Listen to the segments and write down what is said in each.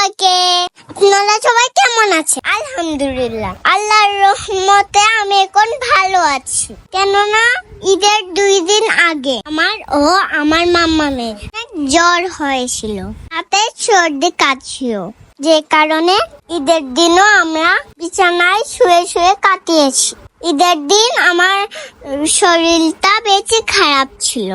সবাইকে। আপনারা সবাই কেমন আছে আলহামদুলিল্লাহ। আল্লাহর রহমতে আমি এখন ভালো আছি। কেননা, ঈদের দুই দিন আগে আমার ও আমার মাম্মামের জ্বর হয়েছিল। হাতে সর্দি কাটছিল যে কারণে ঈদের দিনও আমরা বিছানায় শুয়ে শুয়ে কাটিয়েছি। ঈদের দিন আমার শরীরটা বেশি খারাপ ছিল।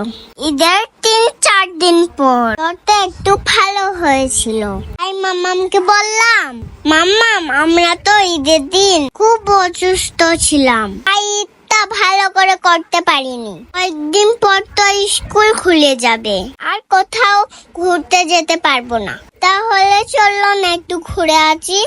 ঈদের তিন, চার দিন পর জ্বরটা একটু ভালো হয়েছিল। তাই মাম্মামকে বললাম, মাম্মাম, আমরা তো ঈদের দিন খুব অসুস্থ ছিলাম। ঈদটা ভালো করে করতে পারিনি। কয়েকদিন পর তো স্কুল খুলে যাবে। আর কোথাও ঘুরতে যেতে পারব না। তাহলে চলল না একটু ঘুরে আছি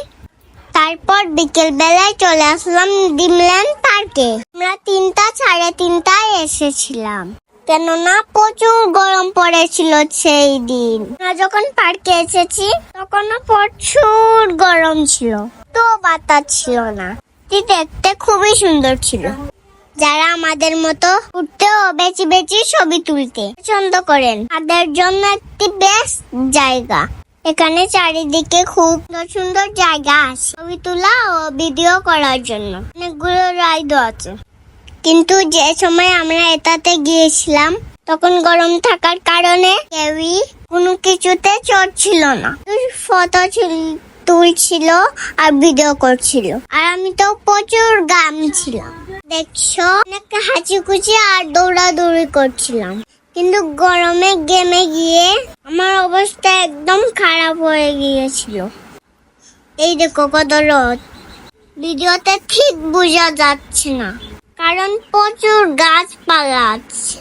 তারপর বিকেল বেলায় চলে আসলাম ডিমল্যান্ড পার্কে। আমরা তিনটা, সাড়ে তিনটায় এসেছিলাম। কেননা প্রচুর গরম পড়েছিল সেই দিন। আমরা যখন পার্কে এসেছি, তখনও প্রচুর গরম ছিল। তো বাতাস ছিল না। এটি দেখতে খুবই সুন্দর ছিল। যারা আমাদের মতো উঠতে ও বেশি বেশি ছবি তুলতে পছন্দ করেন, তাদের জন্য একটি বেস্ট জায়গা। এখানে চারিদিকে খুব সুন্দর সুন্দর জায়গা আছে। ছবি তোলা ও ভিডিও করার জন্য। অনেকগুলো রাইডও আছে। কিন্তু যে সময় আমরা এটাতে গিয়েছিলাম, তখন গরম থাকার কারণে কেউই কোনো কিছুতে চড়ছিল না। ফটো তুলছিল আর ভিডিও করছিল। আর আমি তো প্রচুর গাম ছিলাম। দেখছ, অনেক হাঁচিকুচি আর দৌড়াদৌড়ি করছিলাম। কিন্তু গরমে গেমে গিয়ে আমার অবস্থা একদম খারাপ হয়ে গিয়েছিল। এই দেখো কত রোদ ভিডিওতে ঠিক বোঝা যাচ্ছে না, কারণ প্রচুর গাছপালা আছে।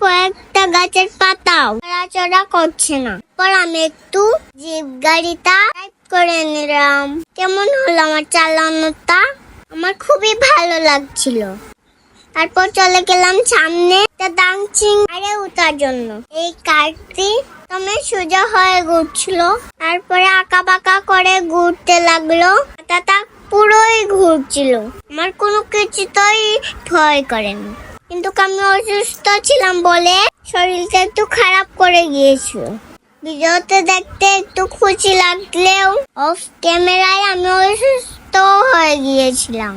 কয়েকটা গাছের পাতাও নড়াচড়া করছে না। পর আমি একটু জিপ গাড়িটা ড্রাইভ করে নিলাম। কেমন হলো আমার চালানোটা? আমার খুবই ভালো লাগছিল। তারপর চলে গেলাম সামনে ডাংচিং আরে উঠার জন্য। এই কারটি তুমি সোজা হয়ে ঘুরছিল, তারপরে আঁকা বাঁকা করে ঘুরতে লাগল তা পুরোই ঘুরছিল। আমার কোনো কিছুতেই ভয় করেনি। কিন্তু আমি অসুস্থ ছিলাম বলে শরীরটা একটু খারাপ করে গিয়েছিল। ভিডিওতে দেখতে একটু খুশি লাগলেও অফ ক্যামেরায় আমি অসুস্থ হয়ে গিয়েছিলাম।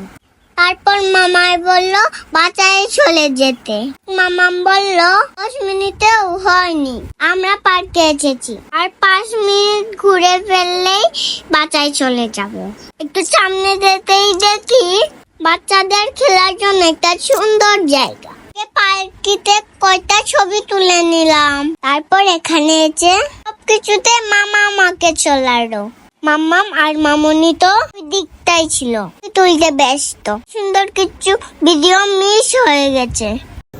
তারপর মামাই বলল, বাঁচায় চলে যেতে। মামাম বলল, দশ মিনিটেও হয়নি, আমরা পার্কে এসেছি। আর পাঁচ মিনিট ঘুরে ফেললেই বাঁচায় চলে যাব। একটু সামনে যেতেই দেখি বাচ্চাদের খেলার জন্য একটা সুন্দর জায়গা। পার্কিতে কয়টা ছবি তুলে নিলাম। তারপর এখানে এসে সবকিছুতে মামা আমাকে চলারো মাম্মাম আর মামনি তো ওই দিকটাই ছিল। তুলতে ব্যস্ত। সুন্দর কিছু ভিডিও মিস হয়ে গেছে।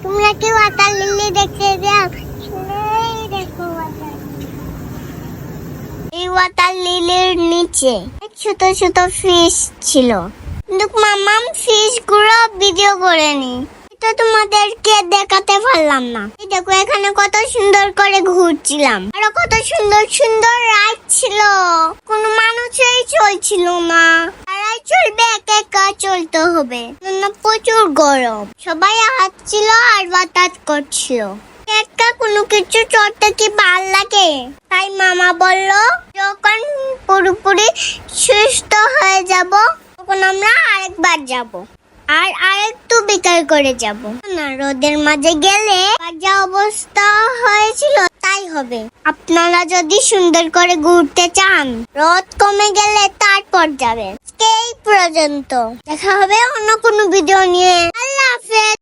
তোমরা কি ওয়াটার লিলি দেখতে যাও? এই ওয়াটার লিলির নিচে ছোট ছোট ফিশ ছিল। কিন্তু মামাম ফিশগুলো ভিডিও করেনি। এটা তোমাদেরকে দেখাতে পারলাম না। এই দেখো, এখানে কত সুন্দর করে ঘুরছিলাম। আরও কত সুন্দর সুন্দর রাইড ছিল। কোনো মানুষই চলছিল না। তারাই চলবে, একা একা চলতে হবে। প্রচুর গরম। সবাই হাঁটছিল আর বাতাস করছিল। একা কোনো কিছু চড়তে কি ভালো লাগে? তাই মামা বলল, যখন পুরোপুরি সুস্থ হয়ে যাব, তখন আমরা আরেকবার যাব। আর আরেকটু বেকার করে যাব। না, রোদের মাঝে গেলে যা অবস্থা হয়েছিল, তাই হবে। আপনারা যদি সুন্দর করে ঘুরতে চান, রোদ কমে গেলে তারপর যাবেন। এই পর্যন্ত। দেখা হবে অন্য কোনো ভিডিও নিয়ে। আল্লাহ হাফেজ।